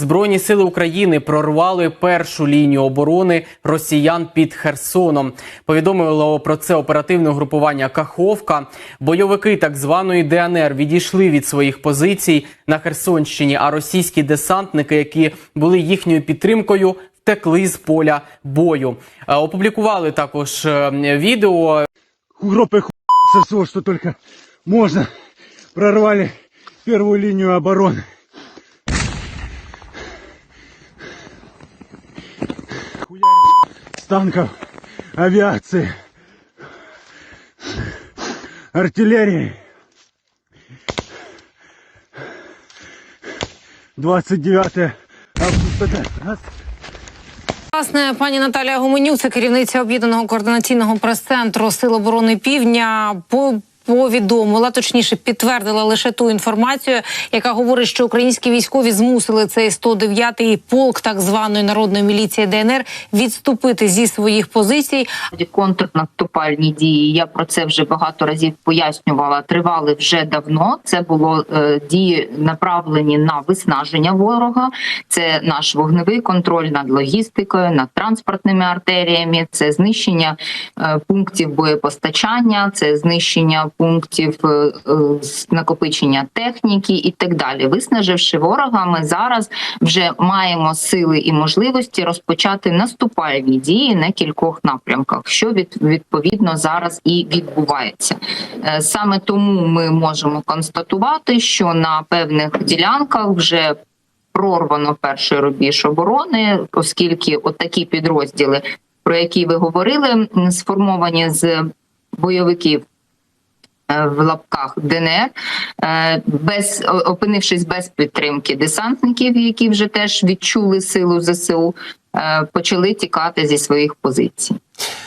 Збройні сили України прорвали першу лінію оборони росіян під Херсоном. Повідомило про це оперативне групування Каховка. Бойовики так званої ДНР відійшли від своїх позицій на Херсонщині. А російські десантники, які були їхньою підтримкою, втекли з поля бою. Е, Опублікували також е, відео. со всего, что только можно. Прорвали первую линию обороны. Танков, авиации, артиллерии. 29 августа. Власне, пані Наталія Гуменюк, це керівниця об'єднаного координаційного прес-центру Сил оборони Півдня. По Повідомила, точніше підтвердила лише ту інформацію, яка говорить, що українські військові змусили цей 109-й полк так званої народної міліції ДНР відступити зі своїх позицій. контрнаступальні дії. Я про це вже багато разів пояснювала. Тривали вже давно. Це було е, дії направлені на виснаження ворога. Це наш вогневий контроль над логістикою, над транспортними артеріями. Це знищення е, пунктів боєпостачання, це знищення пунктів е, е, накопичення техніки і так далі. Виснаживши ворога, ми зараз вже маємо сили і можливості розпочати наступальні дії на кількох напрямках, що відповідно зараз і відбувається. Е, Саме тому ми можемо констатувати, що на певних ділянках вже прорвано перший рубіж оборони, оскільки от такі підрозділи, про які ви говорили, сформовані з бойовиків в лапках ДНР, е, без опинившись без підтримки десантників, які вже теж відчули силу ЗСУ, е, почали тікати зі своїх позицій.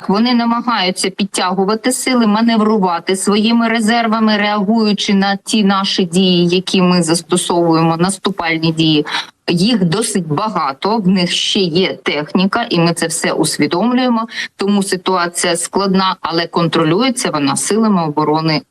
Вони намагаються підтягувати сили, маневрувати своїми резервами, реагуючи на ті наші дії, які ми застосовуємо, наступальні дії. Їх досить багато, в них ще є техніка, і ми це все усвідомлюємо. Тому ситуація складна, але контролюється вона силами оборони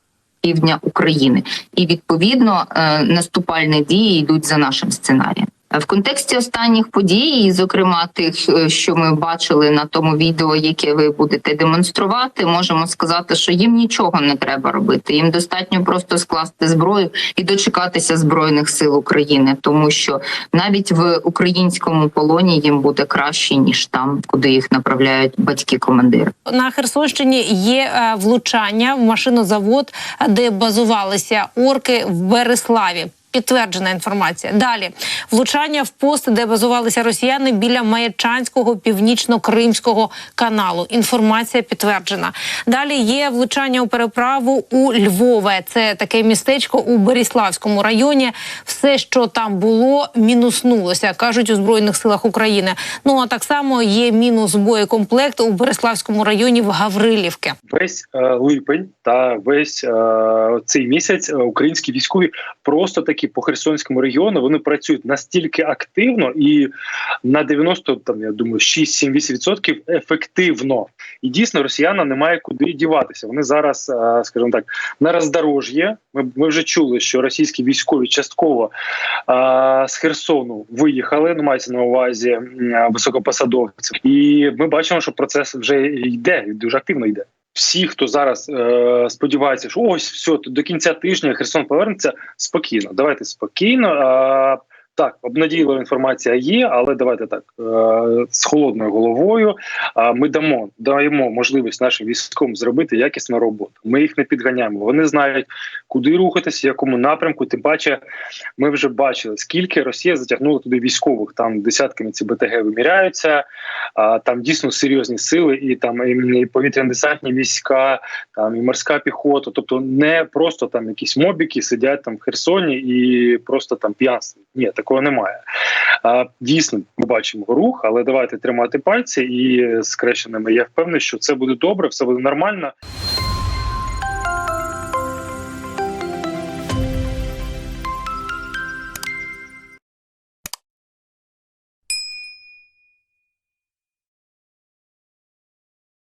півдня України. І відповідно е, наступальні дії йдуть за нашим сценарієм. В контексті останніх подій, і, зокрема тих, е, що ми бачили на тому відео, яке ви будете демонструвати, можемо сказати, що їм нічого не треба робити. Їм достатньо просто скласти зброю і дочекатися збройних сил України, тому що навіть в українському полоні їм буде краще ніж там, куди їх направляють батьки-командири. На Херсонщині є е, влучання в машинозавод, де базувалися орки в Береславі. Підтверджена інформація. Далі влучання в пост, де базувалися росіяни біля Маячанського північно-кримського каналу. Інформація підтверджена. Далі є влучання у переправу у Львове. Це таке містечко у Беріславському районі. Все, що там було, мінуснулося, кажуть у збройних силах України. Ну а так само є мінус боєкомплект у Береславському районі в Гаврилівки. весь е, липень та весь е, цей місяць е, українські військові просто таки по Херсонському регіону вони працюють настільки активно і на 90, там я думаю, 6-7-8% ефективно. І дійсно росіянам немає куди діватися. Вони зараз, е, скажімо так, на роздорож'ї. Ми, ми вже чули, що російські військові частково е, з Херсону виїхали. Ну мається на увазі високопосадовців, і ми бачимо, що процес вже йде дуже активно йде. Всі, хто зараз е, сподівається, що ось все до кінця тижня Херсон повернеться спокійно. Давайте спокійно. Е, так, обнадійлива інформація є, але давайте так е, з холодною головою. Ми дамо даємо можливість нашим військовим зробити якісну роботу. Ми їх не підганяємо. Вони знають, куди рухатися, в якому напрямку. Тим паче, ми вже бачили, скільки Росія затягнула туди військових. Там десятками ці БТГ виміряються. Там дійсно серйозні сили, і там і повітряно-десантні війська, там і морська піхота. Тобто не просто там якісь мобіки сидять там в Херсоні і просто там п'янствують. Ні, такого немає. А, дійсно, бачимо рух, але давайте тримати пальці і скрещеними. Я впевнений, що це буде добре, все буде нормально.